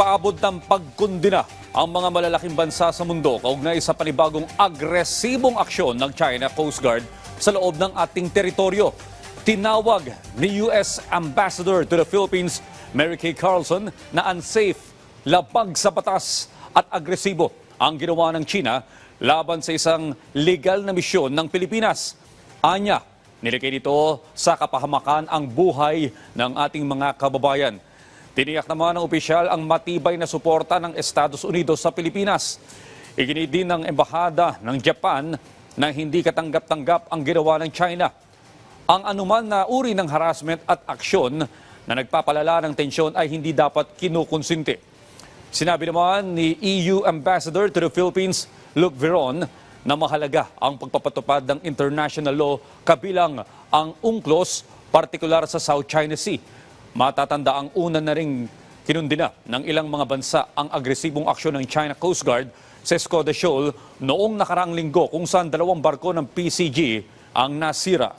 Nagpaabot ng pagkundina ang mga malalaking bansa sa mundo kaugnay sa panibagong agresibong aksyon ng China Coast Guard sa loob ng ating teritoryo. Tinawag ni US Ambassador to the Philippines, Mary Kay Carlson, na unsafe, labag sa batas at agresibo ang ginawa ng China laban sa isang legal na misyon ng Pilipinas. Anya, nilikay dito sa kapahamakan ang buhay ng ating mga kababayan. Tiniyak naman ng opisyal ang matibay na suporta ng Estados Unidos sa Pilipinas. Iginit din ng Embahada ng Japan na hindi katanggap-tanggap ang ginawa ng China. Ang anuman na uri ng harassment at aksyon na nagpapalala ng tensyon ay hindi dapat kinukonsinti. Sinabi naman ni EU Ambassador to the Philippines, Luc Veron, na mahalaga ang pagpapatupad ng international law kabilang ang UNCLOS, partikular sa South China Sea. Matatanda ang una na ring kinundina ng ilang mga bansa ang agresibong aksyon ng China Coast Guard sa Escoda Shoal noong nakaraang linggo kung saan dalawang barko ng PCG ang nasira.